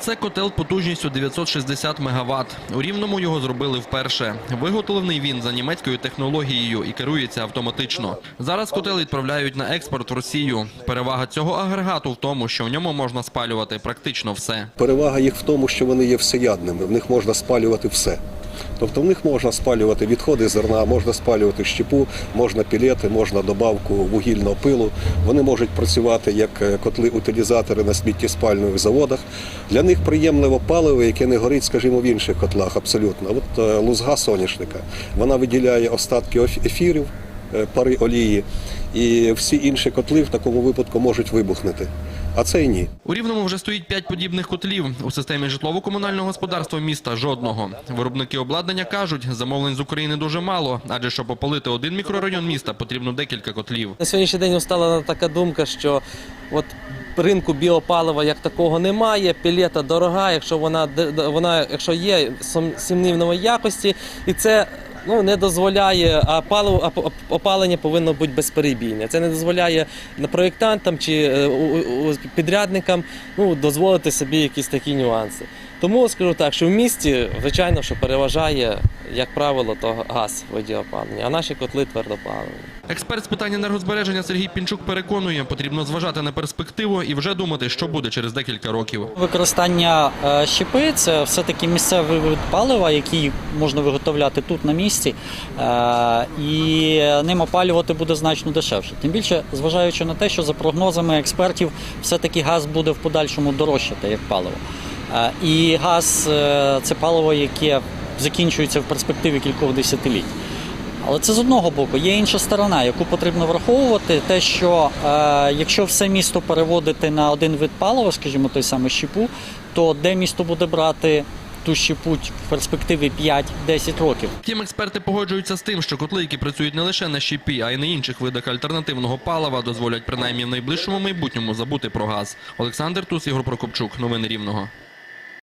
Це котел потужністю 960 МВт. У Рівному його зробили вперше. Виготовлений він за німецькою технологією і керується автоматично. Зараз котел відправляють на експорт в Росію. Перевага цього агрегату в тому, що в ньому можна спалювати практично все. Перевага їх в тому, що вони є всеядними, в них можна спалювати все. Тобто в них можна спалювати відходи зерна, можна спалювати щепу, можна пілети, можна добавку вугільного пилу. Вони можуть працювати як е, котли-утилізатори на сміттєспальних заводах. Для них приємливо паливо, яке не горить, скажімо, в інших котлах абсолютно. От е, лузга соняшника. Вона виділяє остатки ефірів, е, пари олії, і всі інші котли в такому випадку можуть вибухнути. А цей ні. У Рівному вже стоїть п'ять подібних котлів. У системі житлово-комунального господарства міста жодного. Виробники обладнання кажуть, замовлень з України дуже мало, адже щоб опалити один мікрорайон міста, потрібно декілька котлів. На сьогоднішній день устала така думка, що от ринку біопалива як такого немає. Пілета дорога, якщо вона вона, якщо є сум- сумнівної якості, і це. Ну, не дозволяє, а паливо, опалення повинно бути безперебійне. Це не дозволяє проєктантам чи е, підрядникам ну, дозволити собі якісь такі нюанси. Тому скажу так, що в місті, звичайно, що переважає, як правило, то газ в виді опалення, а наші котли твердопаливні. Експерт з питань енергозбереження Сергій Пінчук переконує, потрібно зважати на перспективу і вже думати, що буде через декілька років. Використання е, щепи це все-таки місцевий вид палива, який можна виготовляти тут на місці, е, і ним опалювати буде значно дешевше. Тим більше, зважаючи на те, що за прогнозами експертів, все-таки газ буде в подальшому дорожчати як паливо. Е, І газ е, це паливо, яке закінчується в перспективі кількох десятиліть. Але це з одного боку. Є інша сторона, яку потрібно враховувати, те, що е, якщо все місто переводити на один вид палива, скажімо, той самий щепу, то де місто буде брати ту щепу в перспективі 5-10 років? Втім, експерти погоджуються з тим, що котли, які працюють не лише на щепі, а й на інших видах альтернативного палива, дозволять принаймні в найближчому майбутньому забути про газ. Олександр Тус, Ігор Прокопчук. Новини Рівного.